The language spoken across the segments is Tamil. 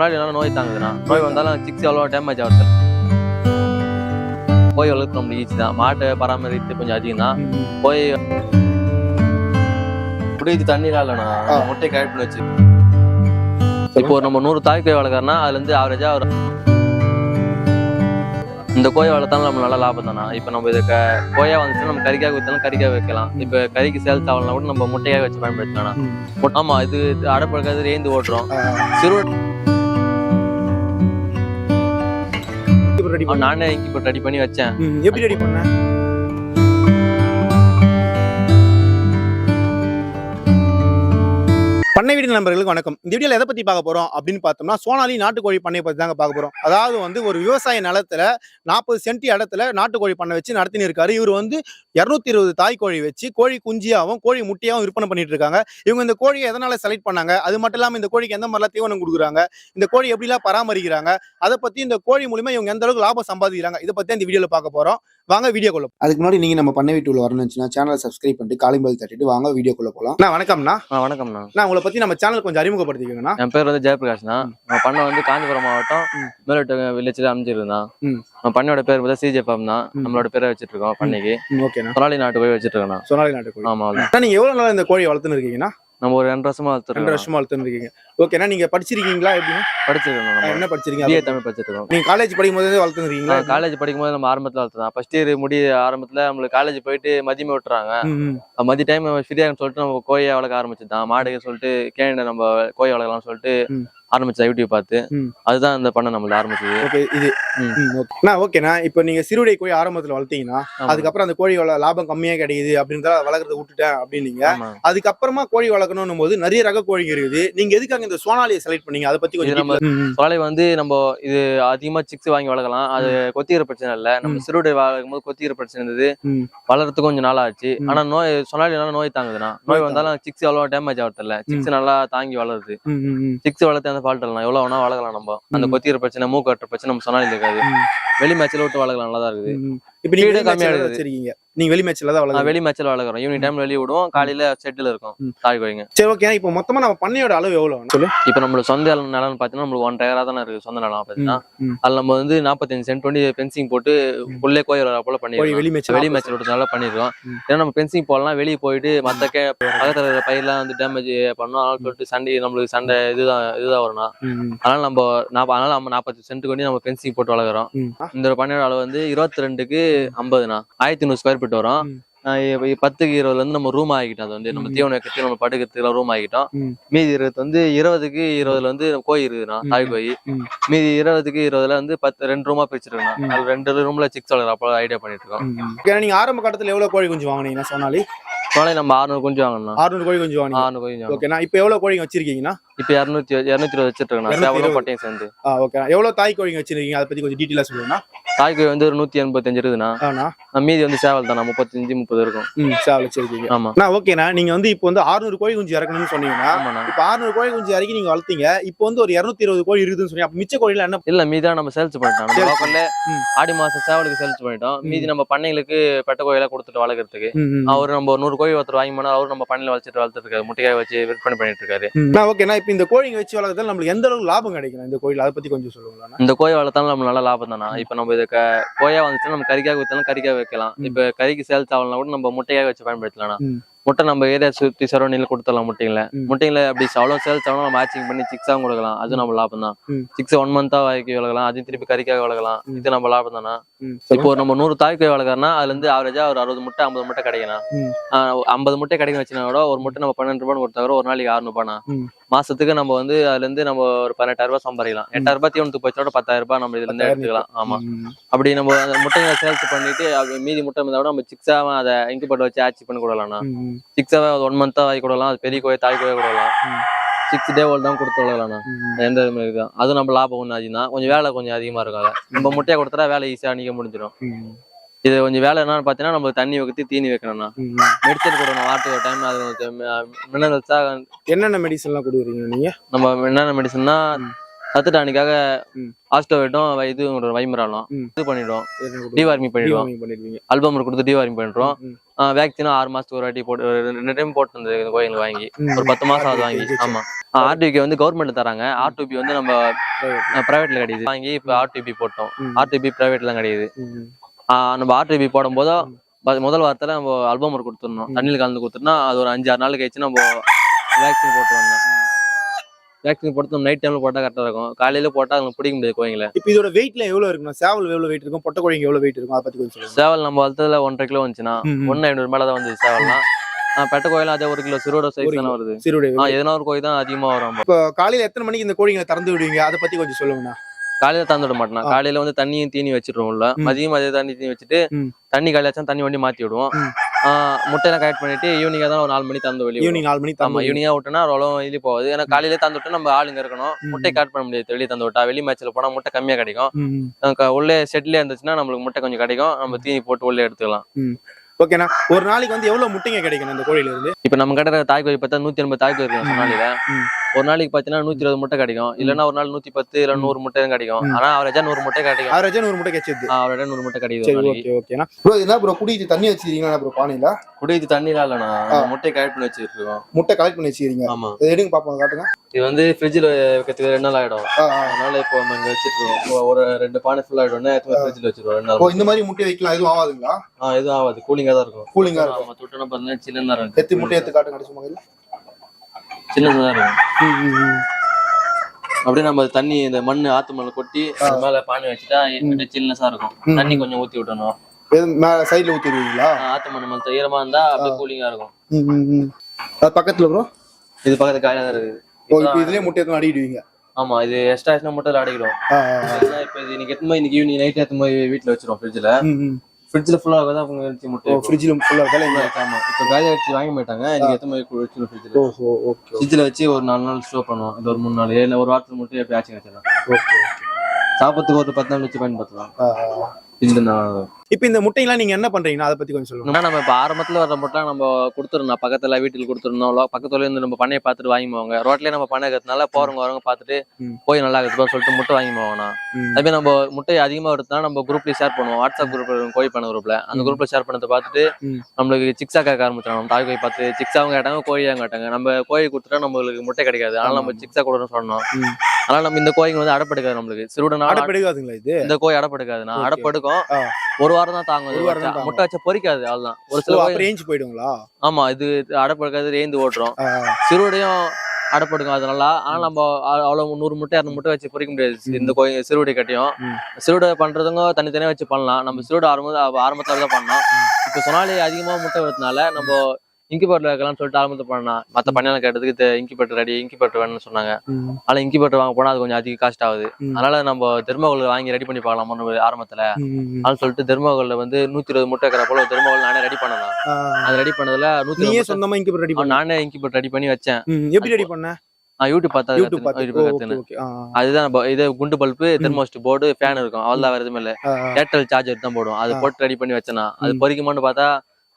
சொன்னாடி நல்லா நோய் தாங்குதுண்ணா. நோய் வந்தாலும் சிக்ஸ் எவ்வளோ டேமேஜ் ஆகுது கோழி வளர்க்க நம்மளுக்கு ஈஸி தான். மாட்டை பராமரித்து கொஞ்சம் அதிகம் தான் கோழி குடிக்கு தண்ணீர் இல்லைண்ணா. ஆ. முட்டை கரெக்ட் பண்ணி வச்சு. இப்போ நம்ம நூறு தாய் கோழி வளர்க்குறோன்னா அதுல இருந்து ஆவரேஜா ஒரு இந்த கோழி வளர்த்தாலும் நம்ம நல்ல லாபம் தானே இப்போ நம்ம இது க- கோழியா வந்துச்சு நம்ம கறிக்காக வித்தாலும் கறிக்காக வைக்கலாம். இப்போ கறிக்கு சேல்ஸ் ஆகலாம் கூட நம்ம முட்டையாக வச்சு பயன்படுத்தலாம். ஆமா இது அடப்படுக்காது ஏந்து ஓட்டுறோம். சிறு ரெடி நானே இப்போ ரெடி பண்ணி வச்சேன். எப்படி ரெடி பண்ண? பண்ணை வீடு நண்பர்களுக்கு வணக்கம். இந்த வீடியோல எதை பத்தி பார்க்க போறோம் அப்படின்னு பார்த்தோம்னா சோனாலி நாட்டுக்கோழி பண்ணை பத்தி தாங்க பார்க்க போறோம். அதாவது வந்து ஒரு விவசாய நிலத்துல நாற்பது சென்டி இடத்துல நாட்டுக்கோழி பண்ணை வச்சு நடத்தின்னு இருக்காரு. இவர் வந்து இருநூத்தி இருபது தாய் கோழி வச்சு கோழி குஞ்சியாவும் கோழி முட்டையாவும் விற்பனை பண்ணிட்டு இருக்காங்க. இவங்க இந்த கோழியை எதனால செலக்ட் பண்ணாங்க? அது மட்டும் இல்லாம இந்த கோழிக்கு எந்த மாதிரிலாம் தீவனம் கொடுக்குறாங்க? இந்த கோழி எப்படிலாம் பராமரிக்கிறாங்க? அதை பத்தி இந்த கோழி மூலியமா இவங்க எந்த அளவுக்கு லாபம் சம்பாதிக்கிறாங்க? இதை பத்தி இந்த வீடியோல பார்க்க போறோம். வாங்க வீடியோக்குள்ள அதுக்கு முன்னாடி நீங்க நம்ம பண்ணை வீட்டுல வரணும்னா சேனலை சப்ஸ்கிரைப் பண்ணிட்டு காலிம்பல் தட்டிட்டு வாங்க வீடியோக்குள்ள போலாம். நான் வணக்கம்ண்ணா. வணக்கம்ண்ணா. நான் உங்களை பத்தி நம்ம சேனல் கொஞ்சம் அறிமுகப்படுத்திக்கோங்கண்ணா. என் பேர் வந்து ஜெயபிரகாஷ்ண்ணா. நான் பண்ண வந்து காஞ்சிபுரம் மாவட்டம். மேலோட்ட வில்லேஜில் அமைஞ்சிருந்தான். நான் பண்ணையோட பேர் பார்த்தா சிஜே ஃபார்ம் தான். நம்மளோட பேரை வச்சிட்டு இருக்கோம் பண்ணைக்கு ஓகேண்ணா. சொனாலி நாட்டு போய் வச்சிட்டு இருக்கேன் சோனாலி நாட்டுக்கோழி ஆமா நீங்க எவ்வளவு நாளா இந்த கோழி வளர்த்துன்னு இருக்கீங்கண்ணா? நம்ம ஒரு ரெண்டு வருஷமா ரெண்டு வளர்த்துருக்கோம் வருஷமா வளர்த்துன்னு இருக்கீங்க ஓகேண்ணா நீங்க படிச்சிருக்கீங்களா எப்படின்னா படிச்சிருக்கோம் நம்ம. என்ன படிச்சிருக்கீங்க? பிஏ தமிழ் படிச்சிட்டு இருக்கோம் நீங்க காலேஜ் படிக்கும் போதே வளர்த்துன்னு இருக்கீங்களா காலேஜ் படிக்கும்போது நம்ம ஆரம்பத்துல வளர்த்தோம் ஃபர்ஸ்ட் இயர் முடி ஆரம்பத்துல நம்மளுக்கு காலேஜ் போயிட்டு மதியமே விட்டுறாங்க. மதிய டைம் ஃப்ரீயாகன்னு சொல்லிட்டு நம்ம கோழியை வளர்க்க ஆரம்பிச்சுதான் மாடுக்கு சொல்லிட்டு கேண்ட நம்ம கோழி வளர்க்கலாம்னு சொல்லிட்டு. ஆரம்பிச்சா யூடியூப் பார்த்து. அதுதான் இந்த பண்ண நம்மள ஆரம்பிச்சது ஓகே இது. அண்ணா ஓகேண்ணா இப்போ நீங்க சிறுவிடை கோழி ஆரம்பத்துல வளர்த்தீங்கன்னா. அதுக்கப்புறம் அந்த கோழி வள- லாபம் கம்மியா கிடைக்குது அப்படின்னு வளர்க்கறத விட்டுட்டேன் அப்படின்னீங்க. அதுக்கப்புறமா கோழி வளர்க்கணும் போது நிறைய ரக கோழிங்க இருக்குது நீங்க எதுக்காக இந்த சோனாலியை செலக்ட் பண்ணீங்க அதை பத்தி கொஞ்சம் நம்ம-. சோலை வந்து நம்ம இது அதிகமா சிக்ஸ் வாங்கி வளர்க்கலாம் அது கொத்திக்கிற பிரச்சனை இல்ல நம்ம. சிறுடை வளர்க்கும் போது கொத்திக்கிற பிரச்சனை இருந்தது. வளர்றதுக்கு கொஞ்சம் நாள் ஆச்சு. ஆனா நோய் சொன்னாலும் நல்லா நோய் தாங்குதுண்ணா நோய். வந்தாலும் சிக்ஸ் எவ்வளவு டேமேஜ் ஆகிறது இல்ல சிக்ஸ் நல்லா தாங்கி வளருது. சிக்ஸ் வளர்த்து அந்த ஃபால்ட் இல்லை எவ்வளவு வேணா வளர்க்கலாம் நம்ம அந்த. கொத்திக்கிற பிரச்சனை மூக்கு கட்டுற பிரச்சனை நம்ம சொன்னாலும் இருக்காது. வெளி மேட்ச்ல விட்டு வளர்க்கலாம் நல்லா தான் இருக்குது. இப்ப நீங்க வீடு வெளி மேட்ச்ல கம்மியா தான் வச்சிருக்கீங்க? நீங்க வெளி மேட்ச்ல தான் நான் வளர்க்குறீங்க வெளி மேட்ச்ல வளர்க்குறோம். ஈவினிங் டைம்ல வெளியே விடுவோம். காலையில செட்டில் இருக்கும். தாய் கோழிங்க சரி ஓகே இப்போ மொத்தமா நம்ம பண்ணையோட அளவு எவ்வளவு? சொல்லு. இப்போ நம்மளுக்கு சொந்த நிலம் நிலம்னு பார்த்தீங்கன்னா நம்மளுக்கு ஒன் டயரா தானே இருக்கு. சொந்த நிலம் பார்த்தீங்கன்னா ம். அதுல நம்ம வந்து நாற்பத்தஞ்சு சென்ட் பண்ணி ஃபென்சிங் போட்டு உள்ளே கோயில் போல பண்ணிருக்கோம். வெளி மேட்ச் வெளி மேட்ச் விட்டு நல்லா பண்ணிருக்கோம். ஏன்னா நம்ம ஃபென்சிங் போடலாம் வெளியே போயிட்டு மத்த கே பக்கத்துல இருக்கிற பயிரெல்லாம் வந்து டேமேஜ் பண்ணோம். அதனால சொல்லிட்டு சண்டை நம்மளுக்கு சண்டை இதுதான் இதுதான் வரும்னா. அதனால நம்ம நாப்ப அதனால நம்ம நாற்பத்தி சென்ட் கொண்டு நம்ம ஃபென்சிங் போட்டு வளர்க்குறோம். இந்த பண்ணையோட அளவு வந்து இருபத்தி ரெண்டுக்கு ஐம்பதுண்ணா. ஆயிரத்தி நூறு ஸ்கொயர் ஃபீட் வரும். பத்துக்கு இருபதுல இருந்து நம்ம ரூம் ஆகிட்டோம் அது வந்து நம்ம. தீவனம் வைக்கிறதுக்கு நம்ம படுக்கிறதுக்கு ரூம் ஆகிட்டோம். மீதி இருபது வந்து இருபதுக்கு இருபதுல வந்து கோய் இருக்குதுண்ணா ம். தாய் கோய் ம். மீதி இருபதுக்கு இருபதுல வந்து பத்து ரெண்டு ரூமா பிரிச்சிருக்கோம். அது ரெண்டு ரூம்ல சிக்ஸ் வளர்க்குற அப்போ ஐடியா பண்ணிட்டு இருக்கோம். ஓகே நீங்க ஆரம்ப கட்டத்துல எவ்வளவு கோழி குஞ்சு வாங்குனீங்கன்னா சோனாலி? சோலை நம்ம அறுநூறு குஞ்சு வாங்கணும் ஆறுநூறு கோழி குஞ்சு வாங்குனீங்க. அறுநூறு குஞ்சு வாங்கணும் ஓகேண்ணா இப்போ எவ்வளவு கோழிங்க வச்சிருக்கீங்கன்னா? இப்போ இரநூத்தி இரநூத்தி இருபது 220. சேவலும் பட்டையும் சேர்ந்து. ஆ ஓகே எவ்வளவு தாய் கோழிங்க வச்சிருக்கீங்க? அதை பத்தி கொஞ்சம் டீட்டெயிலா சொல்லுங்கண்ணா. தாய் கோய் வந்து ஒரு நூத்தி எண்பத்தஞ்சு இருக்குதுண்ணா. மீதி வந்து சேவல் தானே முப்பத்தஞ்சு முப்பது இருக்கும். சேவல் வச்சிருக்கீங்க ஆமா. அண்ணா ஓகேண்ணா. நீங்க வந்து இப்போ வந்து ஆறுநூறு கோழி குஞ்சு இறக்கணும்னு சொன்னீங்கன்னா இப்போ ஆறுநூறு கோழி குஞ்சு இறக்கி நீங்க வளர்த்தீங்க. இப்போ வந்து ஒரு இருநூத்தி இருபது கோழி இருக்குதுன்னு சொன்னீங்க. அப்ப மிச்ச கோழில என்ன இல்ல மீதா நம்ம சேல்ஸ் பண்ணிட்டோம். லோக்கல்ல. ஆடி மாசம் சேவலுக்கு சேல்ஸ் பண்ணிட்டோம். மீதி நம்ம பண்ணைகளுக்கு பெட்ட கோயிலா கொடுத்துட்டு வளர்க்கறதுக்கு. அவர் நம்ம ஒரு நூறு கோழி ஒருத்தர் வாங்கி போனா அவரு நம்ம பண்ணையில வச்சுட்டு வளர்த்துட்டு இருக்காரு முட்டைக்காய் வச்சு விற்பனை பண்ணிட்டு இருக்காரு ஓகேண்ணா. இப்போ இந்த கோழிங்க வச்சு வளர்க்கறதுல நம்மளுக்கு எந்த அளவுக்கு லாபம் கிடைக்கும் இந்த கோயில் அதை பத்தி கொஞ்சம் சொல்லுங்களா இந்த கோழி வளர்த்தாலும் நம்ம நல்ல லாபம் தானா இப்ப நம்ம இதை க- கோயா வந்துச்சுன்னா நம்ம கறிக்காக வித்தாலும் கறிக்காக வைக்கலாம். இப்ப கறிக்கு சேல்ஸ் ஆகலாம் கூட நம்ம முட்டையாக வச்சு பயன்படுத்தலாம். முட்டை நம்ம ஏரியா சுத்தி சரௌண்டிங்ல கொடுத்துடலாம் முட்டைங்கள. முட்டைங்கள அப்படி அவ்வளோ சேல்ஸ் ஆகணும் நம்ம மேட்சிங் பண்ணி சிக்ஸாகவும் கொடுக்கலாம் அது நம்ம லாபம் தான். சிக்ஸ் ஒன் மந்தா வாங்கி வளர்க்கலாம் அது திருப்பி கறிக்காக வளர்க்கலாம். இது நம்ம லாபம் தானா. இப்போ நம்ம நூறு தாய் கோழி வளர்க்கறோம்னா அதுல இருந்து ஆவரேஜா ஒரு அறுபது முட்டை ஐம்பது முட்டை கிடைக்கணும் ம். ஐம்பது முட்டை கிடைக்கும் வச்சுனா கூட ஒரு முட்டை நம்ம பன்னெண்டு ரூபான்னு கொடுத்தா கூட ஒரு நாளைக்கு ஆறு ரூபானா. மாசத்துக்கு நம்ம வந்து அதுல இருந்து நம்ம ஒரு பதினெட்டாயிரம் ரூபாய் சம்பாதிக்கலாம் எட்டாயிரம் ரூபாய் தீவனத்துக்கு போச்சோட பத்தாயிரம் ரூபாய் நம்ம இதுல இருந்து எடுத்துக்கலாம் ஆமா. அப்படி நம்ம அந்த முட்டைங்களை சேல்ஸ் பண்ணிட்டு மீதி முட்டை இருந்தா கூட நம்ம சிக்ஸாவை அதை இன்குபேட்டர் வச்சு ஆட்சி பண்ணி. ம். சிக்ஸாவை ஒன் மந்தா வாங்கி கொடுக்கலாம் அது பெரிய கோயை தாய் கோயை கொடுக்கலாம். சிக்ஸ் டே ஓல்டு தான் கொடுத்து வளர்க்கலாம்ண்ணா ம். எந்த இது இருக்கு அது நம்ம லாபம் கொஞ்சம் அதிகம் தான் கொஞ்சம் வேலை கொஞ்சம் அதிகமா இருக்கும் அதை நம்ம முட்டையை கொடுத்தா வேலை ஈஸியா அன்னைக்கு முடிஞ்சிடும். இது கொஞ்சம் வேலை என்னன்னு பார்த்தீங்கன்னா நம்ம தண்ணி வைக்கிறது தீனி வைக்கணும்ண்ணா ம். மெடிசன் கொடுக்கணும் ஒரு டைம் அது என்னென்ன மெடிசன்லாம் கொடுக்குறீங்க நீங்க நம்ம என்னென்ன மெடிசன்னா ம். சத்து டானிக்காக ம். ஆஸ்டோவேட்டும் இது வைமராலும். இது பண்ணிடுவோம்? டிவார்மிங் பண்ணிடுவோம் அல்பம் கொடுத்து டிவார்மிங் பண்ணிடுவோம் ம். வேக்சினும் ஆறு மாசத்துக்கு ஒரு வாட்டி போட்டு ரெண்டு டைம் போட்டு இருந்தது கோயில் வாங்கி. ஒரு பத்து மாசம் அது வாங்கி. ஆமா ஆர்டிபி வந்து கவர்மெண்ட் தராங்க ஆர்டிபி வந்து நம்ம பிரைவேட்ல கிடைக்குது வாங்கி இப்போ ஆர்டிபி போட்டோம். ஆர்டிபி பிரைவேட்ல தான் நம்ம ஆர்டிபி போடும்போது ப- முதல் வாரத்துல நம்ம அல்பமர் கொடுத்துடணும். தண்ணியில் கலந்து கொடுத்துட்டோம்னா அது ஒரு அஞ்சு ஆறு நாள் கழிச்சு நம்ம வேக்சின் போட்டு வந்தோம். வேக்சின் போட்டு நம்ம நைட் டைம்ல போட்டா கரெக்டா இருக்கும். காலையில போட்டா அவங்க பிடிக்க முடியாது கோயிங்கள இப்ப இதோட வெயிட்ல எவ்வளவு இருக்கும் சேவல் எவ்வளவு வெயிட் இருக்கும் பொட்டை கோழிங்க எவ்வளவு வெயிட் இருக்கும் அதை பத்தி கொஞ்சம் சொல்லுங்க. சேவல் நம்ம வளர்த்ததுல ஒன்றரை கிலோ வந்துச்சுன்னா. ஒன்னு ஐநூறு மேல தான் வந்து சேவல்லாம். பெட்ட கோயிலும் அதே ஒரு கிலோ சிறுவோட ஒரு சைஸ் தானே. வருது. ஆஹ் எதனா ஒரு கோயில் தான் அதிகமா வரும். இப்போ காலையில எத்தனை மணிக்கு இந்த கோழிங்களை திறந்து விடுவீங்க? அதை பத்தி கொஞ்சம் சொல்லுங்கண்ணா. காலையில தந்து விட மாட்டோம் ஆ. காலையில வந்து தண்ணியும் தீனி வச்சிருவோம் உள்ள ம். மதியம் அதே தண்ணி தீனி வச்சுட்டு. தண்ணி காலையில வச்சா தண்ணி வண்டி மாத்தி விடுவோம். முட்டையெல்லாம் கலெக்ட் பண்ணிட்டு ஈவினிங்கா தான் ஒரு நாலு மணி தந்து வெளியே ஈவினிங் நாலு மணிக்கு ஆமா ஈவினிங்கா விட்டோம்னா அவ்வளோ வெளியே போகாது. ஏன்னா காலையில தந்து விட்டு நம்ம ஆளுங்க இருக்கணும். முட்டை காட் பண்ண முடியாது. வெளியே தந்து விட்டா. வெளி மேட்ச்ல போனா முட்டை கம்மியா கிடைக்கும். உள்ளே ஷெட்ல இருந்துச்சுன்னா நம்மளுக்கு முட்டை கொஞ்சம் கிடைக்கும். நம்ம தீனி போட்டு உள்ளே எடுத்துக்கலாம். ஓகேண்ணா ஒரு நாளைக்கு வந்து எவ்வளவு முட்டைங்க கிடைக்கும் இந்த கோழில இருந்து இப்ப நம்ம கடை தாய் கோழி பார்த்தா நூத்தி எண்பது தாய் கோழி இருக்கும் சொன்னாலில ம். ஒரு நாளைக்கு பாத்தீங்கன்னா நூத்தி இருபது முட்டை கிடைக்கும். இல்லன்னா ஒரு நாள் நூத்தி பத்து இல்ல நூறு முட்டை தான் கிடைக்கும். ஆனா அவரேஜா நூறு முட்டை கிடைக்கும். ஆவரேஜா நூறு முட்டை கிடைச்சது அவரோட நூறு முட்டை கிடைக்கும் ஓகே ஓகேண்ணா ப்ரோ என்ன ப்ரோ குடிக்கு தண்ணி வச்சிருக்கீங்களா ப்ரோ பானையில? குடிக்கு தண்ணீர் இல்லைண்ணா. முட்டை கலெக்ட் பண்ணி வச்சிருக்கோம் முட்டை கலெக்ட் பண்ணி வச்சிருக்கீங்க ஆமா. எடுங்க பாப்போம் காட்டுங்க. இது வந்து ஃப்ரிட்ஜில் வைக்கிறதுக்கு ரெண்டு நாள் ஆயிடும். ஆ, ஆ. அதனால இப்போ நம்ம இங்க வச்சிருக்கோம் ஒரு ரெண்டு பானை ஃபுல் ஆயிடும்னா ஃப்ரிட்ஜில் வச்சிருவோம் ரெண்டு நாள் இந்த மாதிரி முட்டை வைக்கலாம் எதுவும் ஆகாதுங்களா? ஆ எதுவும் ஆகாது. கூலிங்கா தான் இருக்கும். கூலிங்கா இருக்கும். ஆமா தொட்டுனா பார்த்தீங்கன்னா சின்னதா இருக்கும். எத்து முட்டை எடுத்து காட்டுங்க சும்மா கையில. சின்னதா தான் இருக்கும். அப்படியே நம்ம தண்ணி இந்த மண் ஆத்து மண்ணை கொட்டி அது மேல பானை வச்சுட்டா அப்படியே சில்னஸா இருக்கும். தண்ணி கொஞ்சம் ஊத்தி விட்டணும் மேல சைடுல ஊத்திடுவீங்களா ஆ, ஆத்து மண் மத்த ஈரமா இருந்தா அப்படியே கூலிங்கா இருக்கும். அது பக்கத்துல ப்ரோ இது பக்கத்து காயா தான் இருக்குது இப்பதான்- இதுலயே முட்டை எடுத்து அடிக்கிடுவீங்க ஆமா இது எக்ஸ்ட்ரா அடைக்கிறோம் ஆ, ஆ. இப்போ இது இன்னைக்கு எத்தனை இன்னைக்கு ஈவினிங் நைட் எத்தனை வீட்டுல வச்சிரும் ஃப்ரிட்ஜ்ல. ஃப்ரிட்ஜ்ல ஃபுல்லா தான் அவங்க வச்சு முட்டை. ஃப்ரிட்ஜில் ஃபுல்லா வேலை இல்லை ஆமா இப்போ காலி ஆயிடுச்சு வாங்க மாட்டாங்க. இன்னைக்கு எத்தனை போய் வச்சிரும் ஃப்ரிட்ஜ்ல ஓஹோ ஓகே ஃப்ரிட்ஜ்ல வச்சு ஒரு நாலு நாள் ஸ்டோர் பண்ணுவோம். இது ஒரு மூணு நாள். இல்ல ஒரு வாரத்துக்கு மட்டும் எப்போ ஆச்சு வச்சிடலாம் ஓகே. சாப்பிட்றதுக்கு ஒரு பத்து நாள் வச்சு பயன்படுத்தலாம். ஃப்ரிட்ஜ்ல நான் இப்போ இந்த முட்டையெல்லாம் நீங்க என்ன பண்றீங்கன்னா அதை பத்தி கொஞ்சம் சொல்லுங்க. நம்ம இப்ப ஆரம்பத்துல வர மட்டும் நம்ம கொடுத்துருந்தோம் பக்கத்துல வீட்டுல கொடுத்துருந்தோம் பக்கத்துல இருந்து நம்ம பண்ணையை பார்த்துட்டு வாங்கி போவாங்க ரோட்லயே நம்ம பண்ணை இருக்கிறதுனால போறவங்க வரவங்க பார்த்துட்டு ம். போய் நல்லா இருக்குதுப்பா சொல்லிட்டு முட்டை வாங்கி போவாங்கண்ணா ம். அதே நம்ம முட்டை அதிகமா எடுத்தா நம்ம குரூப்ல ஷேர் பண்ணுவோம். வாட்ஸ்அப் குரூப் கோழி பண்ண குரூப்ல அந்த. குரூப்ல ஷேர் பண்ணதை பார்த்துட்டு. நம்மளுக்கு சிக்ஸா கேட்க ஆரம்பிச்சாங்க நம்ம தாய் கோழி பார்த்து சிக்ஸாவும் கேட்டாங்க கோழியாவும் கேட்டாங்க? நம்ம கோழி கொடுத்துட்டா நம்மளுக்கு முட்டை கிடைக்காது. அதனால நம்ம. சிக்ஸா கொடுன்னு சொன்னோம். அதனால நம்ம இந்த கோழிங்க வந்து அடப்படுக்காது நம்மளுக்கு. சிறுவடனால அடப்பெடுக்காதுங்களா இது? இந்த கோழி அடப்படுக்காதுண்ணா. அடப்படுக்கும். ஒரு வாரம் தான் தாங்கும் இது வச்சா. முட்டை வச்சா பொரிக்காது அவ்வளவுதான். ஒரு சில கோழி அப்புறம் ஏஞ்சி போயிடுங்களா? ஆமா இது அடப்படுக்காது ரேந்து ஓட்டுறோம் ஆ, சிறுவடையும் அடப்படுக்கும் அதனால ஆனா நம்ம அவ்வளவு நூறு முட்டை இரநூறு முட்டை வச்சு பொறிக்க முடியாது. இந்த கோயில் சிறுவடை கட்டியும். ம். சிறுவடை பண்றதுங்க தனித்தனியா வச்சு பண்ணலாம். நம்ம சிறுவடை ஆரம்பத்துல ஆரம்பத்துல தான் பண்ணோம். இப்போ சொன்னாலே அதிகமா முட்டை வரதுனால நம்ம இன்குபேட்டர் வைக்கலாம்னு சொல்லிட்டு ஆரம்பத்தில் பண்ணலாம் மற்ற பண்ணையெல்லாம் கேட்டதுக்கு இன்குபேட்டர் ரெடி இன்குபேட்டர் வேணும்னு சொன்னாங்க. ம், ஆனால் இன்குபேட்டர் வாங்க போனா அது கொஞ்சம் அதிக காஸ்ட் ஆகுது. அதனால நம்ம தெர்மோகோல் வாங்கி ரெடி பண்ணி பார்க்கலாம் ஆரம்பத்துல. அதனால சொல்லிட்டு தெர்மோகோல்ல வந்து நூத்தி இருபது முட்டை இருக்கிற போல தெர்மோகோல் நானே ரெடி பண்ணலாம் அது ரெடி பண்ணதுல நூத்தி சொந்தமா இங்க ரெடி பண்ண? நானே இன்குபேட்டர் ரெடி பண்ணி வச்சேன். எப்படி ரெடி பண்ண? யூடியூப் பார்த்தா யூடியூப் அதுதான் இது குண்டு பல்பு தெர்மோஸ்ட் போர்டு ஃபேன் இருக்கும். அவ்வளவுதான் வேற எதுவுமே இல்ல. ஏர்டெல் சார்ஜர் தான் போடும் அது. போட்டு ரெடி பண்ணி வச்சேனா அது. பொறிக்குமான்னு பார்த்தா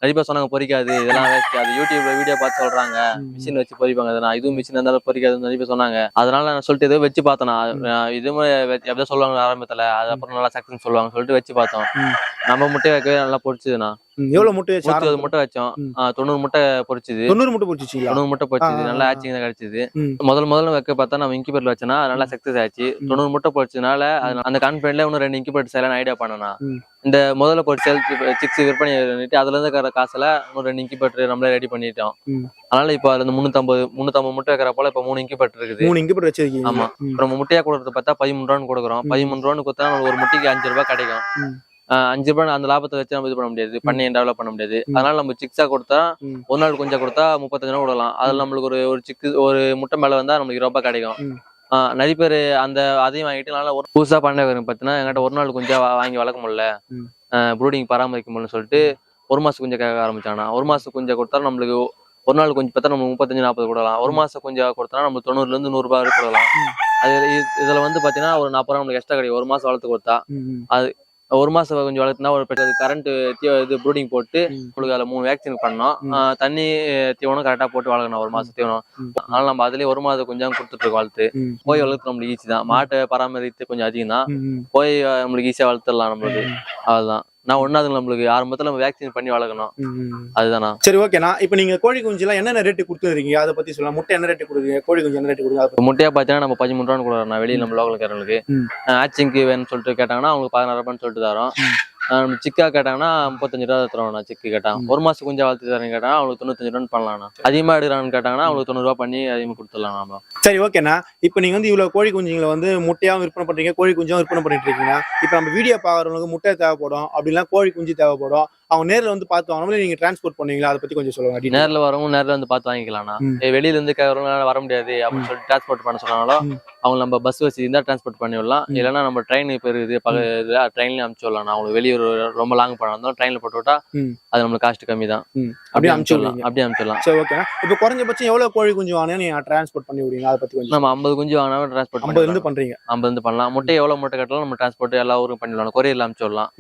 பேர் சொன்னாங்க பொறிக்காது இதெல்லாம் வேஸ்ட் அது யூடியூப்ல வீடியோ பார்த்து சொல்றாங்க. மிஷின் வச்சு பொறிப்பாங்க அதை நான் இதுவும் மிஷின் இருந்தாலும் பொறிக்காதுன்னு நிறைய பேர் சொன்னாங்க. அதனால நான் சொல்லிட்டு ஏதோ வச்சு பார்த்தேன் இதுவுமே எப்படியோ சொல்லுவாங்க ஆரம்பத்துல. அது அப்புறம் நல்லா சக்சஸ் சொல்லுவாங்க சொல்லிட்டு வச்சு பார்த்தோம். நம்ம முட்டை வைக்கவே நல்லா பொரிச்சுதுண்ணா ம், எவ்வளவு முட்டை இருபது? முட்டை வச்சோம். தொண்ணூறு முட்டை பொரிச்சுது தொண்ணூறு முட்டை பிடிச்சிங்களா தொண்ணூறு முட்டை பொரிச்சுது ஆ, நல்லா ஆ, ஆச்சிங் தான் கிடைச்சது. முதல் முதல்ல வைக்க பார்த்தா நம்ம இன்குபேட்டர் வச்சனா அது நல்லா சக்சஸ் ஆச்சு. தொண்ணூறு முட்டை பொரிச்சதுனால அது அந்த கான்ஃபிடென்ட்ல இன்னும் ரெண்டு இன்குபேட்டர் செய்யலாம் ஐடியா பண்ணனா. இந்த முதல்ல பொரிச்ச சிக்ஸ் விற்பனை பண்ணிட்டு அதுல இருந்து இருக்கிற காசுல இன்னும் ரெண்டு இன்குபேட்டர் நம்மளே ரெடி பண்ணிட்டோம். அதனால இப்போ அதுல முன்னூத்தம்பது முன்னூத்தம்பது முட்டை வைக்கிற போல இப்போ மூணு இன்குபேட்டர் இருக்குது. மூணு இங்க வச்சிருக்கீங்க. ஆமா. நம்ம முட்டையா கொடுக்கறது பார்த்தா பதிமூணு ரூபான்னு கொடுக்குறோம். பதிமூணு ரூபான்னு கொடுத்தா ஒரு முட்டைக்கு அஞ்சு ரூபாய் கிடைக்கும். அஞ்சு ரூபாய் அந்த லாபத்தை வச்சு நம்ம இது பண்ண முடியாது. பண்ணையை டெவலப் பண்ண முடியாது. அதனால நம்ம சிக்ஸா கொடுத்தா. ஒரு நாள் கொஞ்சம் கொடுத்தா முப்பத்தஞ்சு ரூபா கொடுக்கலாம். அதுல நம்மளுக்கு ஒரு ஒரு சிக்கு ஒரு முட்டை மேல வந்தா நம்மளுக்கு இருபது ரூபாய் கிடைக்கும். நிறைய பேர் அந்த அதையும் வாங்கிட்டு நல்லா ஒரு புதுசா பண்ண வரும் பார்த்தீங்கன்னா என்கிட்ட ஒரு நாள் கொஞ்சம் வாங்கி வளர்க்க முடியல. ப்ரூடிங் பராமரிக்க முடியலன்னு சொல்லிட்டு ஒரு மாசம் கொஞ்சம் கேட்க ஆரம்பிச்சானா ஒரு மாசம் கொஞ்சம் கொடுத்தா நம்மளுக்கு ஒரு நாள் கொஞ்சம் பார்த்தா நம்ம முப்பத்தஞ்சு நாற்பது கொடுக்கலாம். ஒரு மாசம் கொஞ்சம் கொடுத்தா நம்ம தொண்ணூறுல இருந்து நூறு ரூபாய் வரைக்கும் கொடுக்கலாம். அது இதுல வந்து பாத்தீங்கன்னா ஒரு நாற்பது ரூபா நம்மளுக்கு எக்ஸ்ட்ரா கிடைக்கும். ஒரு மாசம் வளர்த்து கொடுத்தா. ம், ஒரு மாசம் கொஞ்சம் வளர்த்துனா ஒரு கரண்ட் இது ப்ரூடிங் போட்டு. நம்மளுக்கு அதுல மூணு வேக்சின் பண்ணோம். தண்ணி தீவனம் கரெக்டா போட்டு வளர்க்கணும் ஒரு மாசம் தீவனம். அதனால நம்ம அதுலயே ஒரு மாதம் கொஞ்சம் கொடுத்துட்டு இருக்கோம் வளர்த்து. கோழி வளர்த்து நம்மளுக்கு ஈஸி தான். மாட்டை பராமரித்து கொஞ்சம் அதிகம் தான் அஹ், நம்மளுக்கு ஈஸியா வளர்த்துடலாம் நம்மளுக்கு. ம். நான் ஒன்னாவது நம்மளுக்கு ஆரம்பத்துல நம்ம வேக்சின் பண்ணி வளர்க்கணும். அதுதானா? சரி ஓகேண்ணா இப்போ நீங்க கோழி குஞ்சு எல்லாம் என்னென்ன ரேட்டு கொடுத்துருக்கீங்க? அதை பத்தி சொல்லலாம். முட்டை என்ன ரேட்டு கொடுக்குறீங்க? கோழி குஞ்சு என்ன ரேட்டு இப்போ முட்டையா பார்த்தீங்கன்னா நம்ம பதிமூணு ரூபான்னு கொடுக்குறோம். வெளியே நம்ம லோக்கல் காரங்களுக்கு. ஆச்சிங்க்கு வேணும்னு சொல்லிட்டு கேட்டாங்கன்னா அவங்களுக்கு பதினாறு ரூபான்னு சொல்லிட்டு தரோம். சிக்கா கேட்டாங்கன்னா முப்பத்தஞ்சு ரூபா நான் சிக்கு கேட்டாங்க ஒரு மாசம் குஞ்சா வளர்த்து தரேன் கேட்டாங்க அவங்களுக்கு தொண்ணூத்தஞ்சு ரூபான்னு பண்ணலாம் அதிகமா எடுக்கிறான்னு கேட்டாங்கன்னா அவங்களுக்கு தொண்ணூறு ரூபா பண்ணி அதிகமாக கொடுத்துடலாம் நம்ம சரி ஓகேண்ணா. இப்போ நீங்க வந்து இவ்வளவு கோழி குஞ்சுங்களை வந்து முட்டையாவும் விற்பனை பண்றீங்க கோழி குஞ்சும் விற்பனை பண்ணிட்டு இருக்கீங்க. இப்போ நம்ம வீடியோ பாக்குறவங்களுக்கு முட்டை தேவைப்படும் அப்படிலாம் கோழி குஞ்சு தேவைப்படும். அவங்க நேர்ல வந்து பார்த்து வாங்கணும் நீங்க டிரான்ஸ்போர்ட் பண்ணுவீங்களா அதை பத்தி கொஞ்சம் detail. நேர்ல வரவங்க நேர்ல வந்து பார்த்து. ஏய், வெளியில இருந்து வர முடியாது அப்படின்னு சொல்லிட்டு டிரான்ஸ்போர்ட் பண்ண சொன்னாலும். அவங்க நம்ம பஸ் வச்சு இருந்தா டிரான்ஸ்போர்ட் பண்ணி விடலாம். இல்லைன்னா நம்ம ட்ரெயின் இப்போ இருக்குது பக்க இதுல ட்ரெயின்லயும் அனுப்பிச்சு விடலாம் அவங்களுக்கு வெளியூர் ரொம்ப லாங் பண்ண வந்தோம் ட்ரெயின்ல போட்டு விட்டா. அது நம்மளுக்கு காஸ்ட் கம்மி தான். அப்படியே அனுப்பிச்சு விடலாம். அப்படியே அனுப்பிச்சிடலாம் சரி ஓகேண்ணா இப்போ குறைஞ்சபட்சம் எவ்வளவு கோழி குஞ்சு வாங்கினா நீங்க டிரான்ஸ்போர்ட் பண்ணி விடுவீங்க அதை பத்தி கொஞ்சம் நம்ம ஐம்பது குஞ்சு வாங்கினா டிரான்ஸ்போர்ட் ஐம்பதுல பண்ணி இருந்து பண்றீங்க ஐம்பது இருந்து பண்ணலாம் முட்டை எவ்வளவு முட்டை கட்டலாம் நம்ம டிரான்ஸ்போர்ட் எல்லா ஊரும் பண்ணிடலாம் கொரியர்ல அனுப்பிச்சு விடலாம்.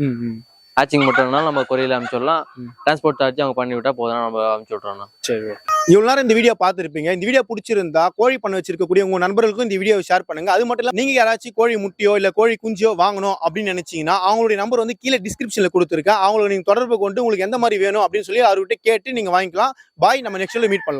ஆச்சிங் மட்டும்னாலும் நம்ம கொரியர்ல அனுப்பிச்சு விடலாம். ம். டிரான்ஸ்போர்ட் சார்ஜ் அவங்க பண்ணி விட்டா போதும் நம்ம அனுப்பிச்சு விட்றோம் சரி. இவ்வளவு நேரம் இந்த வீடியோ பார்த்துருப்பீங்க. இந்த வீடியோ பிடிச்சிருந்தா கோழி பண்ண வச்சிருக்கக்கூடிய உங்க நண்பர்களுக்கும் இந்த வீடியோ ஷேர் பண்ணுங்க. அது மட்டும் இல்ல நீங்க யாராச்சும் கோழி முட்டையோ இல்ல கோழி குஞ்சியோ வாங்கணும் அப்படின்னு நினைச்சீங்கன்னா அவங்களுடைய நம்பர் வந்து கீழே டிஸ்கிரிப்ஷன்ல கொடுத்துருக்கேன். அவங்களுக்கு நீங்க தொடர்பு கொண்டு உங்களுக்கு எந்த மாதிரி வேணும் அப்படின்னு சொல்லி அவர்கிட்ட கேட்டு நீங்க வாங்கிக்கலாம். பாய் நம்ம நெக்ஸ்ட் மீட் பண்ணலாம்.